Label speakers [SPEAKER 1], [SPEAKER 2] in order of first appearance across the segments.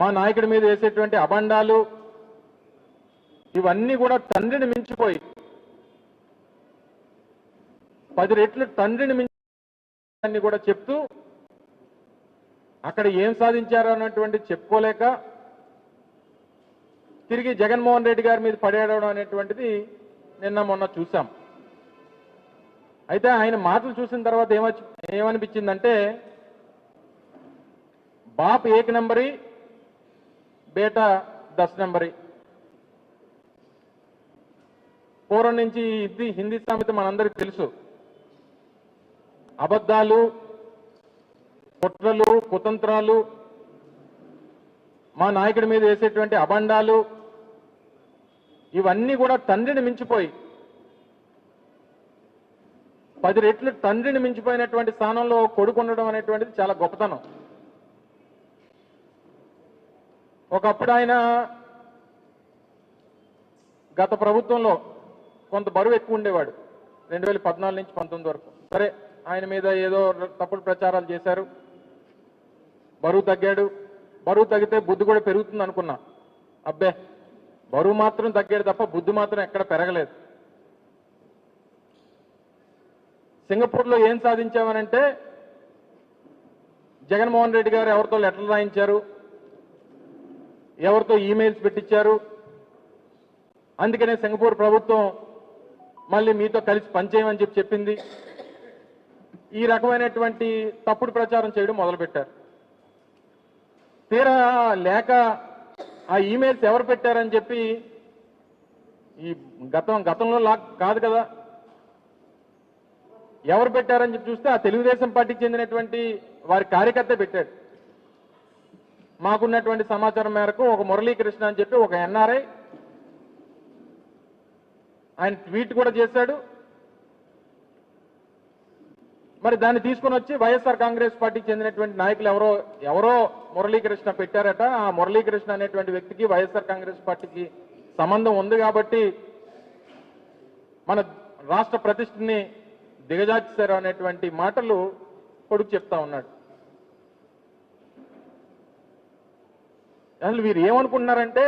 [SPEAKER 1] మా నాయకుడి మీద వేసేటువంటి అబండాలు ఇవన్నీ కూడా తండ్రిని మించిపోయి పది రెట్లు తండ్రిని మించి కూడా చెప్తూ అక్కడ ఏం సాధించారు అన్నటువంటి చెప్పుకోలేక తిరిగి జగన్మోహన్ రెడ్డి గారి మీద పడేయడం అనేటువంటిది నిన్న మొన్న చూసాం అయితే ఆయన మాటలు చూసిన తర్వాత ఏమ ఏమనిపించిందంటే బాప్ ఏక నంబరి బేటా దశ నెంబరి. పూర్వం నుంచి ఇది హిందీ సామెత మనందరికీ తెలుసు. అబద్ధాలు కుట్రలు కుతంత్రాలు మా నాయకుడి మీద వేసేటువంటి అబండాలు ఇవన్నీ కూడా తండ్రిని మించిపోయి పది రెట్లు తండ్రిని మించిపోయినటువంటి స్థానంలో కొడుకు ఉండడం అనేటువంటిది చాలా గొప్పతనం. ఒకప్పుడు ఆయన గత ప్రభుత్వంలో కొంత బరువు ఎక్కువ ఉండేవాడు. రెండు వేల పద్నాలుగు నుంచి పంతొమ్మిది వరకు. సరే ఆయన మీద ఏదో తప్పుడు ప్రచారాలు చేశారు. బరువు తగ్గాడు. బరువు తగ్గితే బుద్ధి కూడా పెరుగుతుంది అనుకున్నా. అబ్బే బరువు మాత్రం తగ్గాడు తప్ప బుద్ధి మాత్రం ఎక్కడ పెరగలేదు. సింగపూర్లో ఏం సాధించామనంటే జగన్మోహన్ రెడ్డి గారు ఎవరితో లెటర్లు రాయించారు. ఎవరితో ఈమెయిల్స్ పెట్టించారు? అందుకనే సింగపూర్ ప్రభుత్వం మళ్ళీ మీతో కలిసి పనిచేయమని చెప్పి చెప్పింది. ఈ రకమైనటువంటి తప్పుడు ప్రచారం చేయడం మొదలుపెట్టారు. తీరా లేక ఆ ఈమెయిల్స్ ఎవరు పెట్టారని చెప్పి ఈ గతం గతంలో లా కాదు కదా. ఎవరు పెట్టారని చెప్పి చూస్తే ఆ తెలుగుదేశం పార్టీకి చెందినటువంటి వారి కార్యకర్త పెట్టాడు. మాకున్నటువంటి సమాచారం మేరకు ఒక మురళీకృష్ణ అని చెప్పి ఒక ఎన్ఆర్ఐ ఆయన ట్వీట్ కూడా చేశాడు. మరి దాన్ని తీసుకొని వచ్చి వైఎస్ఆర్ కాంగ్రెస్ పార్టీకి చెందినటువంటి నాయకులు ఎవరో ఎవరో మురళీకృష్ణ పెట్టారట. ఆ మురళీకృష్ణ అనేటువంటి వ్యక్తికి వైఎస్ఆర్ కాంగ్రెస్ పార్టీకి సంబంధం ఉంది కాబట్టి మన రాష్ట్ర ప్రతిష్టని దిగజార్చారు అనేటువంటి మాటలు కొడుకు చెప్తా ఉన్నాడు. అసలు వీరు ఏమనుకుంటున్నారంటే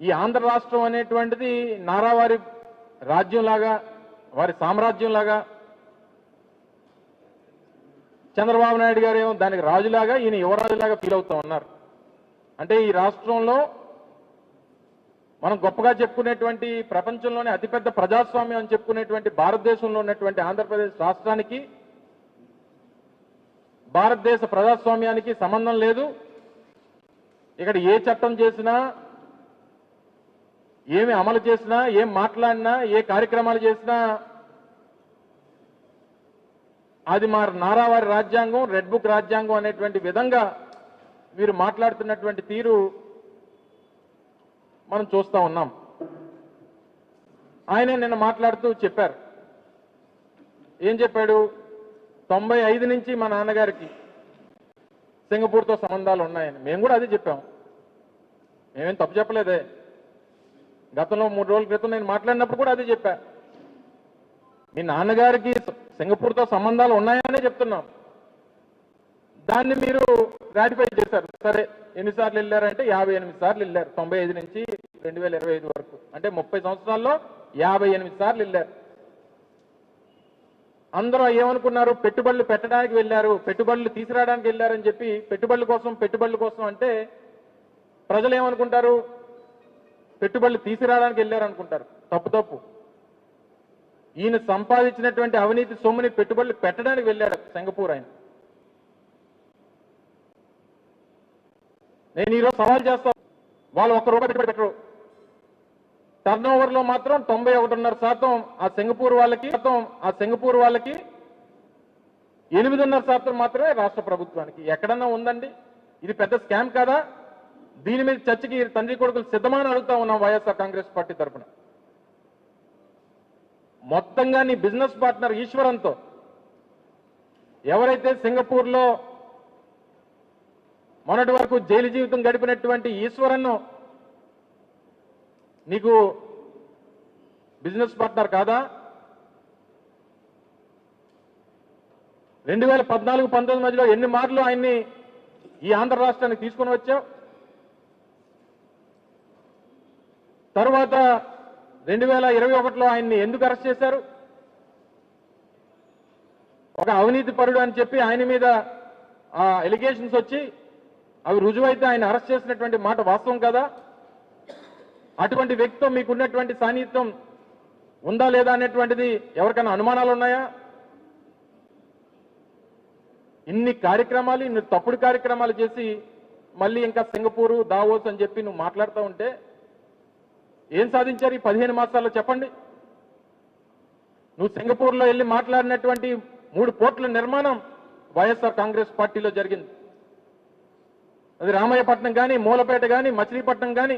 [SPEAKER 1] ఈ ఆంధ్ర రాష్ట్రం అనేటువంటిది నారావారి రాజ్యంలాగా వారి సామ్రాజ్యంలాగా చంద్రబాబు నాయుడు గారు ఏమో దానికి రాజులాగా ఈయన యువరాజులాగా ఫీల్ అవుతా ఉన్నారు. అంటే ఈ రాష్ట్రంలో మనం గొప్పగా చెప్పుకునేటువంటి ప్రపంచంలోనే అతిపెద్ద ప్రజాస్వామ్యం అని చెప్పుకునేటువంటి భారతదేశంలో ఉన్నటువంటి ఆంధ్రప్రదేశ్ రాష్ట్రానికి భారతదేశ ప్రజాస్వామ్యానికి సంబంధం లేదు. ఇక్కడ ఏ చట్టం చేసినా ఏమి అమలు చేసినా ఏం మాట్లాడినా ఏ కార్యక్రమాలు చేసినా అది మా నారావారి రాజ్యాంగం రెడ్ బుక్ రాజ్యాంగం అనేటువంటి విధంగా వీరు మాట్లాడుతున్నటువంటి తీరు మనం చూస్తా ఉన్నాం. ఆయన నిన్న మాట్లాడుతూ చెప్పారు. ఏం చెప్పాడు? తొంభై ఐదు నుంచి మా నాన్నగారికి సింగపూర్తో సంబంధాలు ఉన్నాయని. మేము కూడా అదే చెప్పాం మేమేం తప్పు చెప్పలేదే. గతంలో మూడు రోజుల క్రితం నేను మాట్లాడినప్పుడు కూడా అదే చెప్పా. మీ నాన్నగారికి సింగపూర్తో సంబంధాలు ఉన్నాయనే చెప్తున్నాం. దాన్ని మీరు రాటిఫై చేశారు. సరే ఎన్నిసార్లు వెళ్ళారంటే యాభై ఎనిమిది సార్లు వెళ్ళారు. తొంభై ఐదు నుంచి రెండు వేల ఇరవై ఐదు వరకు. అంటే ముప్పై సంవత్సరాల్లో యాభై ఎనిమిది సార్లు వెళ్ళారు. అందరూ ఏమనుకున్నారు? పెట్టుబడులు పెట్టడానికి వెళ్ళారు పెట్టుబడులు తీసుకురావడానికి వెళ్ళారని చెప్పి పెట్టుబడుల కోసం పెట్టుబడుల కోసం అంటే ప్రజలు ఏమనుకుంటారు? పెట్టుబడులు తీసుకురావడానికి వెళ్ళారు అనుకుంటారు. తప్పు తప్పు. ఈయన సంపాదించినటువంటి అవినీతి సొమ్ముని పెట్టుబడులు పెట్టడానికి వెళ్ళాడు సింగపూర్ ఆయన. నేను ఈరోజు సవాల్ చేస్తా వాళ్ళు ఒక్క రూపాయి పెట్టుబడి పెట్టరు. టర్న్ ఓవర్లో మాత్రం తొంభై ఒకటిన్నర శాతం ఆ సింగపూర్ వాళ్ళకి ఆ సింగపూర్ వాళ్ళకి ఎనిమిదిన్నర శాతం మాత్రమే రాష్ట్ర ప్రభుత్వానికి. ఎక్కడన్నా ఉందండి? ఇది పెద్ద స్కామ్ కాదా? దీని మీద చర్చకి తండ్రి కొడుకులు సిద్ధమని అడుగుతా ఉన్నాం వైఎస్ఆర్ కాంగ్రెస్ పార్టీ తరఫున మొత్తంగా నీ బిజినెస్ పార్ట్నర్ ఈశ్వరంతో ఎవరైతే సింగపూర్లో మొన్నటి వరకు జైలు జీవితం గడిపినటువంటి ఈశ్వరన్ను నీకు బిజినెస్ పార్ట్నర్ కాదా? రెండు వేల పద్నాలుగు పంతొమ్మిది మధ్యలో ఎన్ని మార్లు ఆయన్ని ఈ ఆంధ్ర రాష్ట్రానికి తీసుకొని వచ్చావు? తరువాత రెండు వేల ఇరవై ఒకటిలో ఆయన్ని ఎందుకు అరెస్ట్ చేశారు? ఒక అవినీతి పరుడు అని చెప్పి ఆయన మీద ఆ ఎలిగేషన్స్ వచ్చి అవి రుజువైతే ఆయన అరెస్ట్ చేసినటువంటి మాట వాస్తవం కదా? అటువంటి వ్యక్తితో మీకున్నటువంటి సాన్నిహిత్యం ఉందా లేదా అనేటువంటిది ఎవరికైనా అనుమానాలు ఉన్నాయా? ఇన్ని కార్యక్రమాలు ఇన్ని తప్పుడు కార్యక్రమాలు చేసి మళ్ళీ ఇంకా సింగపూరు దావోస్ అని చెప్పి నువ్వు మాట్లాడుతూ ఉంటే ఏం సాధించారు ఈ పదిహేను మాసాల్లో చెప్పండి. నువ్వు సింగపూర్లో వెళ్ళి మాట్లాడినటువంటి మూడు పోర్టుల నిర్మాణం వైఎస్ఆర్ కాంగ్రెస్ పార్టీలో జరిగింది. అది రామయ్యపట్నం కానీ మూలపేట కానీ మచిలీపట్నం కానీ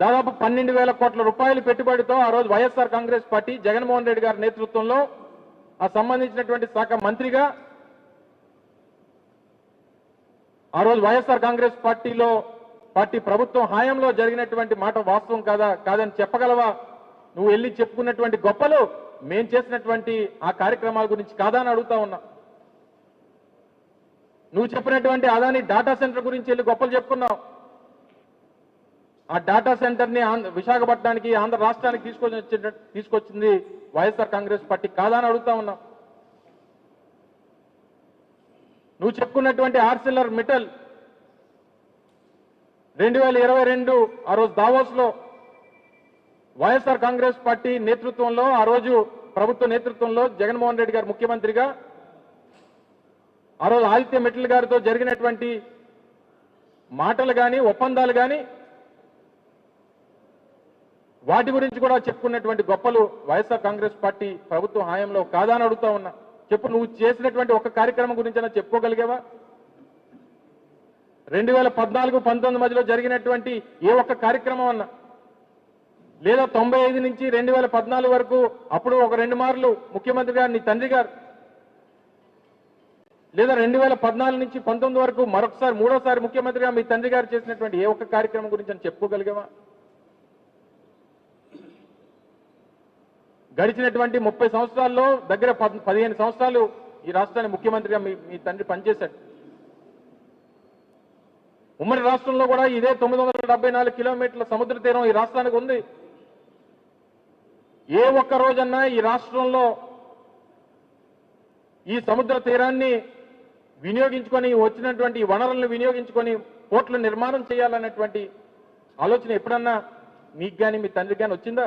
[SPEAKER 1] దాదాపు పన్నెండు వేల కోట్ల రూపాయల పెట్టుబడితో ఆ రోజు వైఎస్ఆర్ కాంగ్రెస్ పార్టీ జగన్మోహన్ రెడ్డి గారి నేతృత్వంలో ఆ సంబంధించినటువంటి శాఖ మంత్రిగా ఆ రోజు వైఎస్ఆర్ కాంగ్రెస్ పార్టీలో పార్టీ ప్రభుత్వం హాయంలో జరిగినటువంటి మాట వాస్తవం కాదా కాదని చెప్పగలవా? నువ్వు వెళ్ళి చెప్పుకున్నటువంటి గొప్పలు మేం చేసినటువంటి ఆ కార్యక్రమాల గురించి కాదా అని అడుగుతా ఉన్నా. నువ్వు చెప్పినటువంటి అదాని డాటా సెంటర్ గురించి వెళ్ళి గొప్పలు చెప్పుకున్నావు. ఆ డాటా సెంటర్ని విశాఖపట్నానికి ఆంధ్ర రాష్ట్రానికి తీసుకొచ్చి తీసుకొచ్చింది వైఎస్ఆర్ కాంగ్రెస్ పార్టీ కాదని అడుగుతా ఉన్నా. నువ్వు చెప్పుకున్నటువంటి ఆర్సిల్లర్ మిటల్ రెండు వేల ఇరవై రెండు ఆ రోజు దావోస్లో వైఎస్ఆర్ కాంగ్రెస్ పార్టీ నేతృత్వంలో ఆ రోజు ప్రభుత్వ నేతృత్వంలో జగన్మోహన్ రెడ్డి గారు ముఖ్యమంత్రిగా ఆ రోజు ఆదిత్య మిట్టల్ గారితో జరిగినటువంటి మాటలు కానీ ఒప్పందాలు కానీ వాటి గురించి కూడా చెప్పుకున్నటువంటి గొప్పలు వైఎస్ఆర్ కాంగ్రెస్ పార్టీ ప్రభుత్వ హాయంలో కాదా అని అడుగుతా ఉన్నా. చెప్పు నువ్వు చేసినటువంటి ఒక కార్యక్రమం గురించి చెప్పుకోగలిగావా? రెండు వేల పద్నాలుగు పంతొమ్మిది మధ్యలో జరిగినటువంటి ఏ ఒక్క కార్యక్రమం అన్నా. లేదా తొంభై ఐదు నుంచి రెండు వేల పద్నాలుగు వరకు అప్పుడు ఒక రెండు మార్లు ముఖ్యమంత్రి గారు నీ తండ్రి గారు. లేదా రెండు వేల పద్నాలుగు నుంచి పంతొమ్మిది వరకు మరొకసారి మూడోసారి ముఖ్యమంత్రిగా మీ తండ్రి గారు చేసినటువంటి ఏ ఒక్క కార్యక్రమం గురించి అని చెప్పుకోగలిగావా? గడిచినటువంటి ముప్పై సంవత్సరాల్లో దగ్గర పదిహేను సంవత్సరాలు ఈ రాష్ట్రానికి ముఖ్యమంత్రిగా మీ తండ్రి పనిచేశాడు. ఉమ్మడి రాష్ట్రంలో కూడా ఇదే తొమ్మిది వందల డెబ్బై నాలుగు కిలోమీటర్ల సముద్ర తీరం ఈ రాష్ట్రానికి ఉంది. ఏ ఒక్క రోజన్నా ఈ రాష్ట్రంలో ఈ సముద్ర తీరాన్ని వినియోగించుకొని వచ్చినటువంటి వనరులను వినియోగించుకొని పోర్టుల నిర్మాణం చేయాలన్నటువంటి ఆలోచన ఎప్పుడన్నా మీకు కానీ మీ తండ్రికి కానీ వచ్చిందా?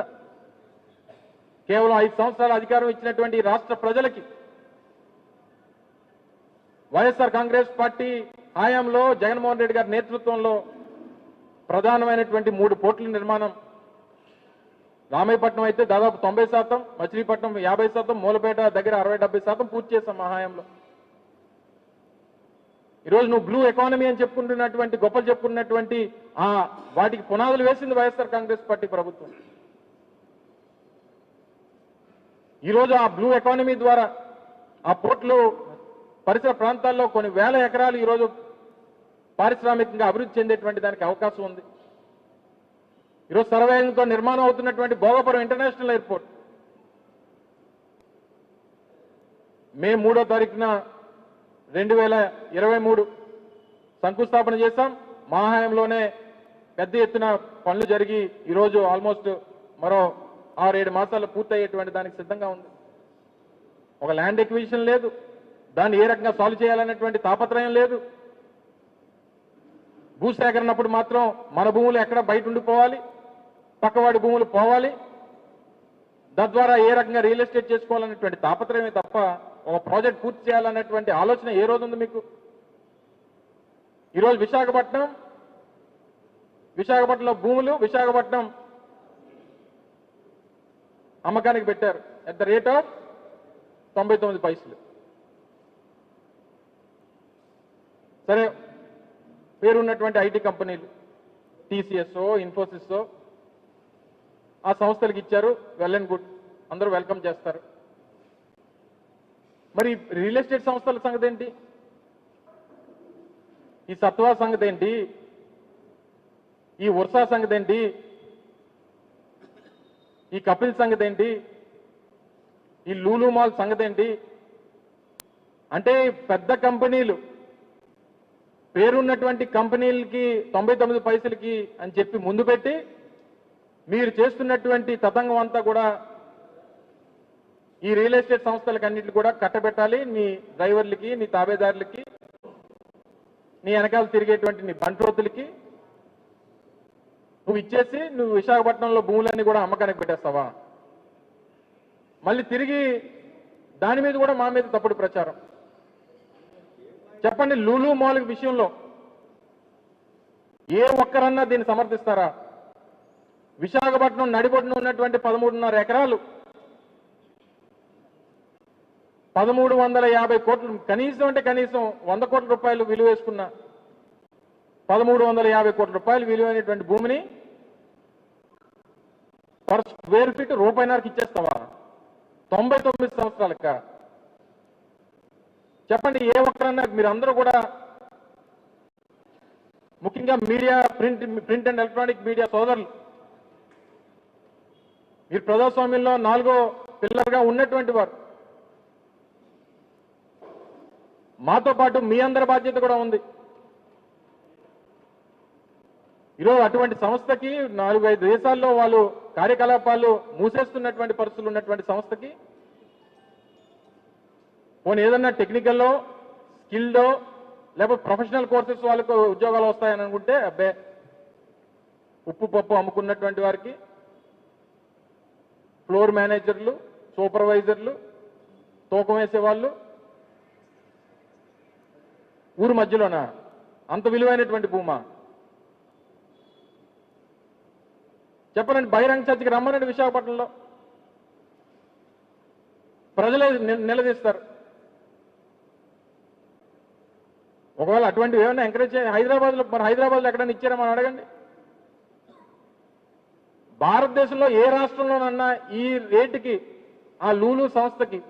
[SPEAKER 1] కేవలం ఐదు సంవత్సరాల అధికారం ఇచ్చినటువంటి రాష్ట్ర ప్రజలకి వైఎస్ఆర్ కాంగ్రెస్ పార్టీ హయాంలో జగన్మోహన్ రెడ్డి గారి నేతృత్వంలో ప్రధానమైనటువంటి మూడు పోర్టుల నిర్మాణం. రామాయపట్నం అయితే దాదాపు తొంభై శాతం మచిలీపట్నం యాభై శాతం మూలపేట దగ్గర అరవై డెబ్బై శాతం పూర్తి చేశాం మా హయాంలో. ఈరోజు నువ్వు బ్లూ ఎకానమీ అని చెప్పుకుంటున్నటువంటి గొప్పలు చెప్పుకున్నటువంటి ఆ వాటికి పునాదులు వేసింది వైఎస్ఆర్ కాంగ్రెస్ పార్టీ ప్రభుత్వం. ఈరోజు ఆ బ్లూ ఎకానమీ ద్వారా ఆ పోర్టులు పరిసర ప్రాంతాల్లో కొన్ని వేల ఎకరాలు ఈరోజు పారిశ్రామికంగా అభివృద్ధి చెందేటువంటి దానికి అవకాశం ఉంది. ఈరోజు సర్వేయంతో నిర్మాణం అవుతున్నటువంటి భోగపురం ఇంటర్నేషనల్ ఎయిర్పోర్ట్. మే మూడో తారీఖున రెండు వేల ఇరవై మూడు శంకుస్థాపన చేశాం. మా హయాంలోనే పెద్ద ఎత్తున పనులు జరిగి ఈరోజు ఆల్మోస్ట్ మరో ఆరేడు మాసాలు పూర్తయ్యేటువంటి దానికి సిద్ధంగా ఉంది. ఒక ల్యాండ్ ఎక్విజిషన్ లేదు. దాన్ని ఏ రకంగా సాల్వ్ చేయాలనేటువంటి తాపత్రయం లేదు. భూసేకరణప్పుడు మాత్రం మన భూములు ఎక్కడ బయట ఉండిపోవాలి? పక్కవాడి భూములు పోవాలి? తద్వారా ఏ రకంగా రియల్ ఎస్టేట్ చేసుకోవాలనేటువంటి తాపత్రయమే తప్ప ఒక ప్రాజెక్ట్ పూర్తి చేయాలనేటువంటి ఆలోచన ఏ రోజు ఉంది మీకు? ఈరోజు విశాఖపట్నం విశాఖపట్నంలో భూములు విశాఖపట్నం అమ్మకానికి పెట్టారు. ఎట్ ద రేట్ ఆఫ్ తొంభై తొమ్మిది పైసలు. సరే పేరున్నటువంటి ఐటీ కంపెనీలు టీసీఎస్ ఇన్ఫోసిస్ ఆ సంస్థలకు ఇచ్చారు. వెల్ అండ్ గుడ్ అందరూ వెల్కమ్ చేస్తారు. మరి రియల్ ఎస్టేట్ సంస్థల సంగతి ఏంటి? ఈ సత్వా సంగతి ఏంటి? ఈ ఉర్సా సంగతి ఏంటి? ఈ కపిల్ సంగతి ఏంటి ఈ లూలు మాల్ సంగతి ఏంటి అంటే పెద్ద కంపెనీలు పేరున్నటువంటి కంపెనీలకి తొంభై తొమ్మిది పైసలకి అని చెప్పి ముందు పెట్టి మీరు చేస్తున్నటువంటి తతంగం అంతా కూడా ఈ రియల్ ఎస్టేట్ సంస్థలకు అన్నింటిని కూడా కట్టబెట్టాలి. నీ డ్రైవర్లకి నీ తాబేదారులకి నీ వెనకాల తిరిగేటువంటి నీ బంట్రోతులకి నువ్వు ఇచ్చేసి నువ్వు విశాఖపట్నంలో భూములన్నీ కూడా అమ్మకానికి పెట్టేస్తావా? మళ్ళీ తిరిగి దాని మీద కూడా మా మీద తప్పుడు ప్రచారం. చెప్పండి లూలు మాల్ విషయంలో ఏ ఒక్కరన్నా దీన్ని సమర్థిస్తారా? విశాఖపట్నం నడిబొడ్డున ఉన్నటువంటి పదమూడున్నర ఎకరాలు పదమూడు వందల యాభై కోట్లు కనీసం అంటే కనీసం వంద కోట్ల రూపాయలు విలువ వేసుకున్న పదమూడు వందల యాభై కోట్ల రూపాయలు విలువైనటువంటి భూమిని పర్ స్క్వేర్ ఫీట్ రూపాయినరకు ఇచ్చేస్తావా? తొంభై తొమ్మిది సంవత్సరాలక. చెప్పండి ఏ ఒక్కరన్నా మీరందరూ కూడా ముఖ్యంగా media print print and electronic media సోదరులు మీరు ప్రజాస్వామ్యంలో నాలుగో పిల్లర్గా ఉన్నటువంటి వారు మాతో పాటు మీ అందరి బాధ్యత కూడా ఉంది. ఈరోజు అటువంటి సంస్థకి నాలుగు ఐదు దేశాల్లో వాళ్ళు కార్యకలాపాలు మూసేస్తున్నటువంటి పరిస్థితులు ఉన్నటువంటి సంస్థకి పోనీ ఏదన్నా టెక్నికల్లో స్కిల్డో లేకపోతే ప్రొఫెషనల్ కోర్సెస్ వాళ్ళకు ఉద్యోగాలు వస్తాయని అనుకుంటే అబ్బే ఉప్పు పప్పు అమ్ముకున్నటువంటి వారికి ఫ్లోర్ మేనేజర్లు సూపర్వైజర్లు తూకం వేసేవాళ్ళు ఊరు మధ్యలోనా? అంత విలువైనటువంటి భూమా? చెప్పనండి బహిరంగ చర్చకి రమ్మనండి విశాఖపట్నంలో. ప్రజలే నిలదీస్తారు. ఒకవేళ అటువంటివి ఏమైనా ఎంకరేజ్ చేయండి హైదరాబాద్లో మరి హైదరాబాద్లో ఎక్కడైనా ఇచ్చారా మనం అడగండి. భారతదేశంలో ఏ రాష్ట్రంలోనన్నా ఈ రేటుకి ఆ లూలు సంస్థకి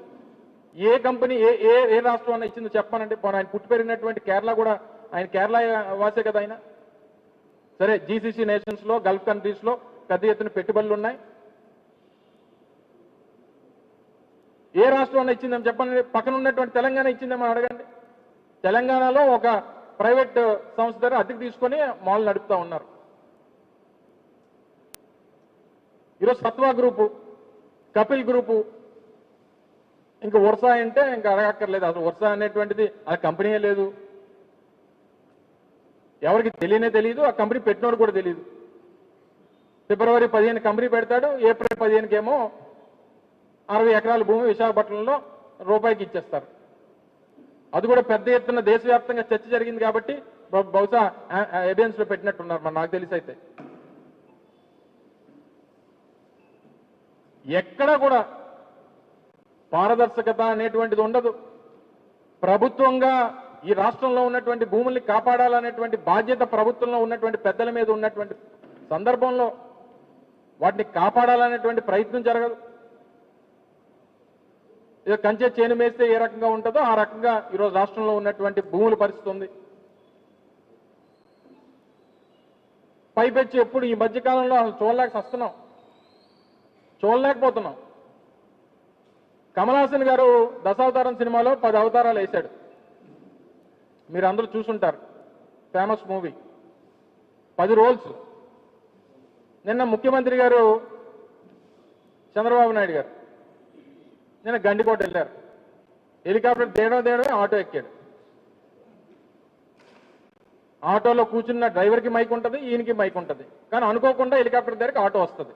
[SPEAKER 1] ఏ కంపెనీ ఏ ఏ ఏ రాష్ట్రం అన్న ఇచ్చిందో చెప్పానండి. ఆయన పుట్టి పెరిగినటువంటి కేరళ కూడా ఆయన కేరళ వాసే కదా ఆయన. సరే జీసీసీ నేషన్స్లో గల్ఫ్ కంట్రీస్లో పెద్ద ఎత్తున పెట్టుబడులు ఉన్నాయి. ఏ రాష్ట్రం ఇచ్చిందని చెప్పండి. పక్కన ఉన్నటువంటి తెలంగాణ ఇచ్చిందేమో అడగండి. తెలంగాణలో ఒక ప్రైవేట్ సంస్థ దగ్గర అద్దెకు తీసుకొని మాల్ నడుపుతా ఉన్నారు. ఈరోజు సత్వా గ్రూపు కపిల్ గ్రూపు ఇంకా వరుస అంటే ఇంకా అడగక్కర్లేదు. అసలు వరుస అనేటువంటిది ఆ కంపెనీయే లేదు. ఎవరికి తెలియనే తెలియదు. ఆ కంపెనీ పెట్టినోడు కూడా తెలియదు. ఫిబ్రవరి పదిహేను కంపెనీ పెడతాడు ఏప్రిల్ పదిహేనుకి ఏమో అరవై ఎకరాల భూమి విశాఖపట్నంలో రూపాయికి ఇచ్చేస్తారు. అది కూడా పెద్ద ఎత్తున దేశవ్యాప్తంగా చర్చ జరిగింది కాబట్టి బహుశా ఎవిడెన్స్లో పెట్టినట్టున్నారు మరి నాకు తెలిసి అయితే. ఎక్కడ కూడా పారదర్శకత అనేటువంటిది ఉండదు. ప్రభుత్వంగా ఈ రాష్ట్రంలో ఉన్నటువంటి భూముల్ని కాపాడాలనేటువంటి బాధ్యత ప్రభుత్వంలో ఉన్నటువంటి పెద్దల మీద ఉన్నటువంటి సందర్భంలో వాటిని కాపాడాలనేటువంటి ప్రయత్నం జరగదు. ఇక కంచె చేను మేస్తే ఏ రకంగా ఉంటుందో ఆ రకంగా ఈరోజు రాష్ట్రంలో ఉన్నటువంటి భూముల పరిస్థితి ఉంది. పైపెచ్చి ఎప్పుడు ఈ మధ్యకాలంలో అసలు చూడలేక వస్తున్నాం చూడలేకపోతున్నాం. కమలాసన్ గారు దశావతారం సినిమాలో పది అవతారాలు వేశాడు. మీరు అందరూ చూసుంటారు. Famous movie. పది రోల్స్. నిన్న ముఖ్యమంత్రి గారు చంద్రబాబు నాయుడు గారు నిన్న గండికోట వెళ్ళారు. హెలికాప్టర్ దేయడం దేడమే ఆటో ఎక్కాడు. ఆటోలో కూర్చున్న డ్రైవర్కి మైక్ ఉంటుంది ఈయనకి మైక్ ఉంటుంది. కానీ అనుకోకుండా హెలికాప్టర్ దగ్గరికి ఆటో వస్తుంది.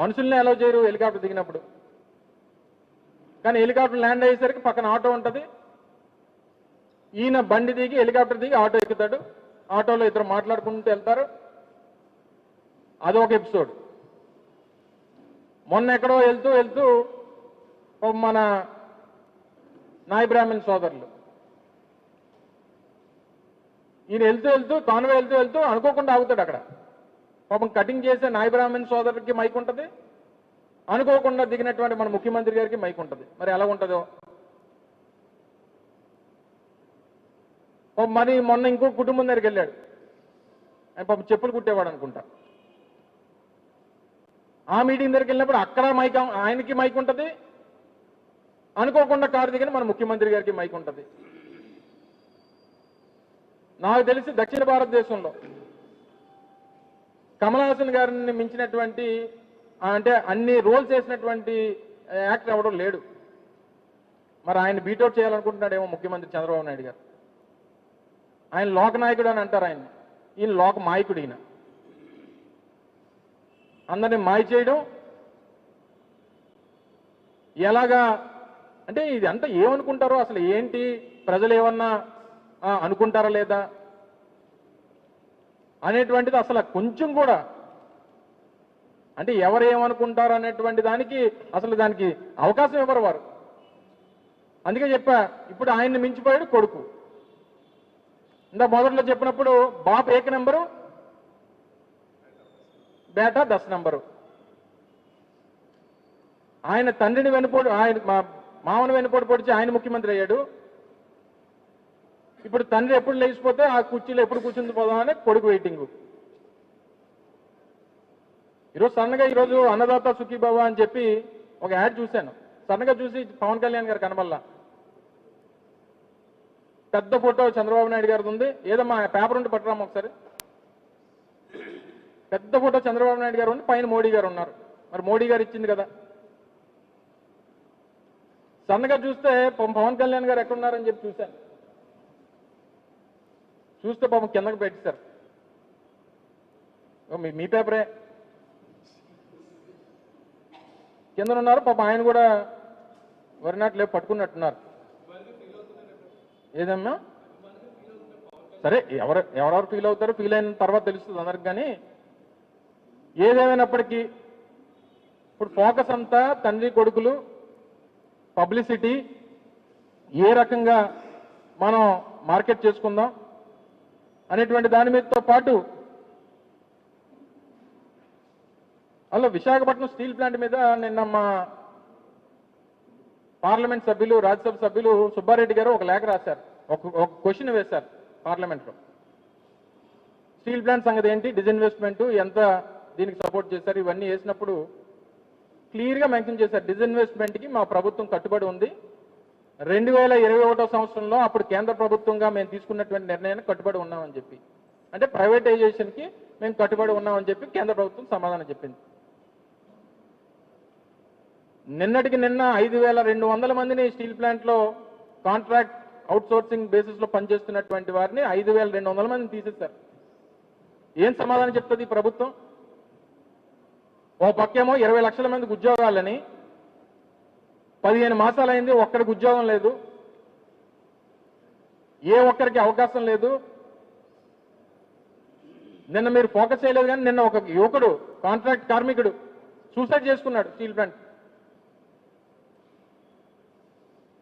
[SPEAKER 1] మనుషుల్ని అలౌ చేయరు హెలికాప్టర్ దిగినప్పుడు. కానీ హెలికాప్టర్ ల్యాండ్ అయ్యేసరికి పక్కన ఆటో ఉంటుంది. ఈయన బండి దిగి హెలికాప్టర్ దిగి ఆటో ఎక్కుతాడు. ఆటోలో ఇద్దరు మాట్లాడుకుంటూ వెళ్తారు. అదొక ఎపిసోడ్. మొన్న ఎక్కడో వెళ్తూ వెళ్తూ ఓ మన నాయ బ్రాహ్మణ్ సోదరులు. ఈయన వెళ్తూ వెళ్తూ తాను వెళ్తూ వెళ్తూ అనుకోకుండా ఆగుతాడు అక్కడ. పాపం కటింగ్ చేసే నాయ బ్రాహ్మణ్ సోదరుడికి మైక్ ఉంటుంది. అనుకోకుండా దిగినటువంటి మన ముఖ్యమంత్రి గారికి మైక్ ఉంటుంది. మరి ఎలా ఉంటుందో? మరి మొన్న ఇంకో కుటుంబం దగ్గరికి వెళ్ళాడు. ఆయన పాపం చెప్పులు కుట్టేవాడు అనుకుంటా. ఆ మీటింగ్ దగ్గరికి వెళ్ళినప్పుడు అక్కడ మైక్ ఆయనకి మైక్ ఉంటుంది. అనుకోకుండా కారు దిగిన మన ముఖ్యమంత్రి గారికి మైక్ ఉంటుంది. నాకు తెలిసి దక్షిణ భారతదేశంలో కమల్ హాసన్ గారిని మించినటువంటి అంటే అన్ని రోల్స్ వేసినటువంటి యాక్టర్ ఎవడం లేడు. మరి ఆయన బీటౌట్ చేయాలనుకుంటున్నాడేమో ముఖ్యమంత్రి చంద్రబాబు నాయుడు గారు. ఆయన లోకనాయకుడు అని అంటారు ఆయన ఈయన లోక మాయకుడు ఈయన. అందరిని మాయ చేయడం? ఎలాగా? అంటే ఇది అంతా ఏమనుకుంటారో అసలు ఏంటి? ప్రజలు ఏమన్నా అనుకుంటారా లేదా? అనేటువంటిది అసలు కొంచెం కూడా అంటే ఎవరు ఏమనుకుంటారు అనేటువంటి దానికి అసలు దానికి అవకాశం ఇవ్వరు వారు. అందుకే చెప్పా ఇప్పుడు ఆయన్ని మించిపోయాడు కొడుకు. ఇందా మొదట్లో చెప్పినప్పుడు బాప్ ఏక నెంబరు బేటా దశ నెంబరు. ఆయన తండ్రిని వెనుపోడు ఆయన మా మామను వెనుపోటు పొడిచి ఆయన ముఖ్యమంత్రి అయ్యాడు. ఇప్పుడు తండ్రి ఎప్పుడు లేచిపోతే ఆ కుర్చీలో ఎప్పుడు కూర్చుంది పోదామని కొడుకు వెయిటింగ్. ఈరోజు సన్నగా ఈరోజు అన్నదాత సుఖీబాబా అని చెప్పి ఒక యాడ్ చూశాను. సన్నగా చూసి పవన్ కళ్యాణ్ గారు కనబల్లా పెద్ద ఫోటో చంద్రబాబు నాయుడు గారిది ఉంది. ఏదమ్మా పేపర్ ఉంటే పట్టరామా ఒకసారి. పెద్ద ఫోటో చంద్రబాబు నాయుడు గారు ఉంది పైన మోడీ గారు ఉన్నారు. మరి మోడీ గారు ఇచ్చింది కదా. సన్నగా చూస్తే పవన్ కళ్యాణ్ గారు ఎక్కడున్నారని చెప్పి చూశాను. చూస్తే పాపం కిందకి పెట్టేశారు. ఓ మీ పేపరే. కింద ఉన్నారు పాపం ఆయన కూడా వరినాట్లు లేవు పట్టుకున్నట్టున్నారు. ఏదమ్మా? సరే ఎవరు ఎవరెవరు ఫీల్ అవుతారో ఫీల్ అయిన తర్వాత తెలుస్తుంది అందరికి కానీ ఏదేమైనప్పటికీ ఇప్పుడు ఫోకస్ అంతా తండ్రి కొడుకులు పబ్లిసిటీ ఏ రకంగా మనం మార్కెట్ చేసుకుందాం అనేటువంటి దాని మీదతో పాటు అలా విశాఖపట్నం స్టీల్ ప్లాంట్ మీద నిన్న మా పార్లమెంట్ సభ్యులు రాజ్యసభ సభ్యులు సుబ్బారెడ్డి గారు ఒక లేఖ రాశారు. ఒక ఒక క్వశ్చన్ వేశారు పార్లమెంట్లో. స్టీల్ ప్లాంట్ సంగతి ఏంటి? డిజిన్వెస్ట్మెంట్ ఎంత దీనికి సపోర్ట్ చేశారు. ఇవన్నీ వేసినప్పుడు క్లియర్గా మెన్షన్ చేశారు. డిజిన్వెస్ట్మెంట్కి మా ప్రభుత్వం కట్టుబడి ఉంది. రెండు వేల ఇరవై ఒకటో సంవత్సరంలో అప్పుడు కేంద్ర ప్రభుత్వంగా మేము తీసుకున్నటువంటి నిర్ణయానికి కట్టుబడి ఉన్నామని చెప్పి. అంటే ప్రైవేటైజేషన్కి మేము కట్టుబడి ఉన్నామని చెప్పి కేంద్ర ప్రభుత్వం సమాధానం చెప్పింది. నిన్నటికి నిన్న ఐదు వేల రెండు వందల మందిని స్టీల్ ప్లాంట్లో కాంట్రాక్ట్ అవుట్సోర్సింగ్ బేసిస్లో పనిచేస్తున్నటువంటి వారిని ఐదు వేల రెండు వందల మందిని తీసేశారు. ఏం సమాధానం చెప్తుంది ప్రభుత్వం? ఓ పక్కేమో ఇరవై లక్షల మందికి ఉద్యోగాలని పదిహేను మాసాలైంది ఒక్కడికి ఉద్యోగం లేదు ఏ ఒక్కరికి అవకాశం లేదు. నిన్న మీరు ఫోకస్ చేయలేదు కానీ నిన్న ఒక యువకుడు కాంట్రాక్ట్ కార్మికుడు సూసైడ్ చేసుకున్నాడు స్టీల్ ప్లాంట్.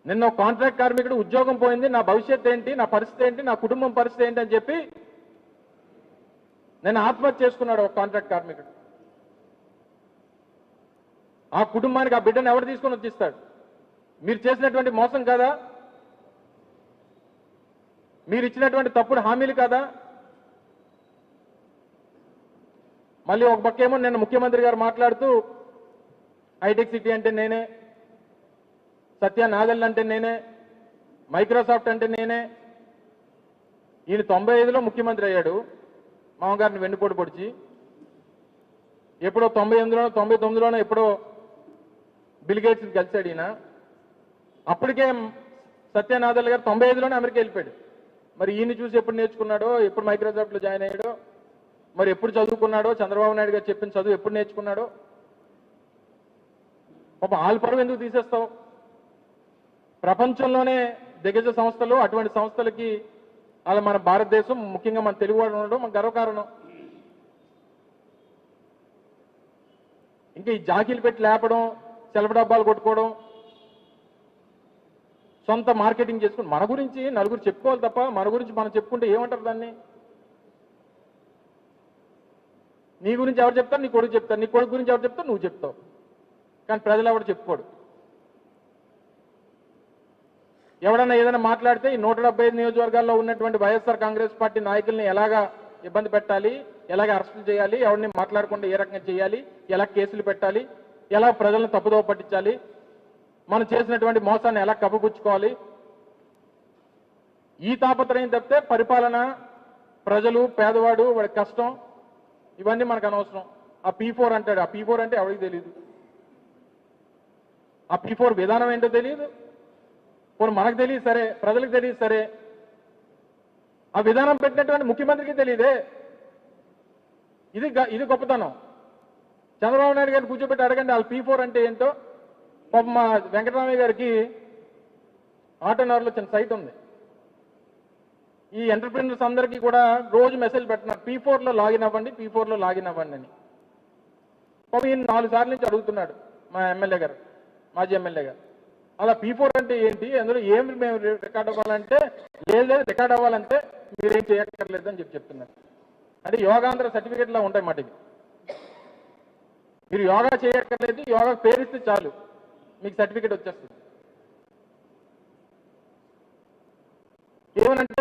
[SPEAKER 1] నిన్న ఒక కాంట్రాక్ట్ కార్మికుడు ఉద్యోగం పోయింది నా భవిష్యత్ ఏంటి నా పరిస్థితి ఏంటి నా కుటుంబం పరిస్థితి ఏంటి అని చెప్పి నేను ఆత్మహత్య చేసుకున్నాడు ఒక కాంట్రాక్ట్ కార్మికుడు. ఆ కుటుంబానికి ఆ బిడ్డను ఎవరు తీసుకొని వచ్చిస్తాడు? మీరు చేసినటువంటి మోసం కదా? మీరు ఇచ్చినటువంటి తప్పుడు హామీలు కదా? మళ్ళీ ఒక పక్కేమో నిన్న ముఖ్యమంత్రి గారు మాట్లాడుతూ హైటెక్ సిటీ అంటే నేనే సత్య నాగల్ అంటే నేనే మైక్రోసాఫ్ట్ అంటే నేనే. ఈయన తొంభై ఐదులో ముఖ్యమంత్రి అయ్యాడు మామగారిని వెన్నుపోటు పొడిచి. ఎప్పుడో తొంభై ఎనిమిదిలోనో తొంభై తొమ్మిదిలోనో ఎప్పుడో బిల్గేట్స్ని కలిశాడు ఈయన. అప్పటికే సత్యనాథల్ గారు తొంభై ఐదులోనే అమెరికా వెళ్ళిపోయాడు. మరి ఈయన చూసి ఎప్పుడు నేర్చుకున్నాడో ఎప్పుడు మైక్రోసాఫ్ట్లో జాయిన్ అయ్యాడో మరి ఎప్పుడు చదువుకున్నాడో చంద్రబాబు నాయుడు గారు చెప్పిన చదువు ఎప్పుడు నేర్చుకున్నాడో. పాప ఆల్పరం ఎందుకు తీసేస్తావు? ప్రపంచంలోనే దిగ్గజ సంస్థలు అటువంటి సంస్థలకి అలా మన భారతదేశం ముఖ్యంగా మన తెలుగు వాళ్ళు ఉండడం మన గర్వకారణం. ఇంకా ఈ జాకీలు పెట్టి లేపడం సెలవు డబ్బాలు కొట్టుకోవడం సొంత మార్కెటింగ్ చేసుకుని మన గురించి నలుగురు చెప్పుకోవాలి తప్ప మన గురించి మనం చెప్పుకుంటే ఏమంటారు దాన్ని? నీ గురించి ఎవరు చెప్తారు నీ కొడుకు చెప్తారు నీ కొడుకు గురించి ఎవరు చెప్తారు నువ్వు చెప్తావు. కానీ ప్రజలు ఎవరు చెప్పుకోడు ఎవడన్నా ఏదైనా మాట్లాడితే ఈ నూట డెబ్బై ఐదు నియోజకవర్గాల్లో ఉన్నటువంటి వైఎస్ఆర్ కాంగ్రెస్ పార్టీ నాయకుల్ని ఎలాగా ఇబ్బంది పెట్టాలి ఎలాగ అరెస్టులు చేయాలి ఎవరిని మాట్లాడకుండా ఏ రకంగా చేయాలి ఎలా కేసులు పెట్టాలి ఎలా ప్రజలను తప్పుదోవ పట్టించాలి? మనం చేసినటువంటి మోసాన్ని ఎలా కప్పుపుచ్చుకోవాలి? ఈ తాపత్రయం తప్పితే పరిపాలన ప్రజలు పేదవాడు వాడి కష్టం ఇవన్నీ మనకు అనవసరం. ఆ పీ ఫోర్ అంటాడు. ఆ పీ ఫోర్ అంటే ఎవరికి తెలియదు ఆ పీ ఫోర్ విధానం ఏంటో తెలియదు పోనీ మనకు తెలియదు సరే ప్రజలకు తెలియదు సరే. ఆ విధానం పెట్టినటువంటి ముఖ్యమంత్రికి తెలియదే. ఇది గ- ఇది గొప్పతనం. చంద్రబాబు నాయుడు గారిని కూర్చోబెట్టి అడగండి వాళ్ళు పీ ఫోర్ అంటే ఏంటో. పాప మా వెంకటరామయ్య గారికి ఆటోనగర్లో చిన్న సైట్ ఉంది. ఈ ఎంటర్ప్రీనర్స్ అందరికీ కూడా రోజు మెసేజ్ పెట్టినారు పీ ఫోర్లో లాగిన్ అవ్వండి పీ ఫోర్లో లాగిన్ అవ్వండి అని. పాప ఈయన నాలుగు సార్లు నుంచి అడుగుతున్నాడు మా ఎమ్మెల్యే గారు మాజీ ఎమ్మెల్యే గారు. అలా పీ ఫోర్ అంటే ఏంటి? అందులో ఏమి మేము రికార్డ్ అవ్వాలంటే లేదు లేదు రికార్డ్ అవ్వాలంటే మీరేం చేయక్కర్లేదు అని చెప్పి చెప్తున్నారు. అంటే యోగాంధ్ర సర్టిఫికేట్లా ఉంటాయి మాట ఇవి మీరు యోగా చేయక్కర్లేదు యోగా పేరిస్తే చాలు. మీకు సర్టిఫికేట్ వచ్చేస్తుంది. ఏమనంటే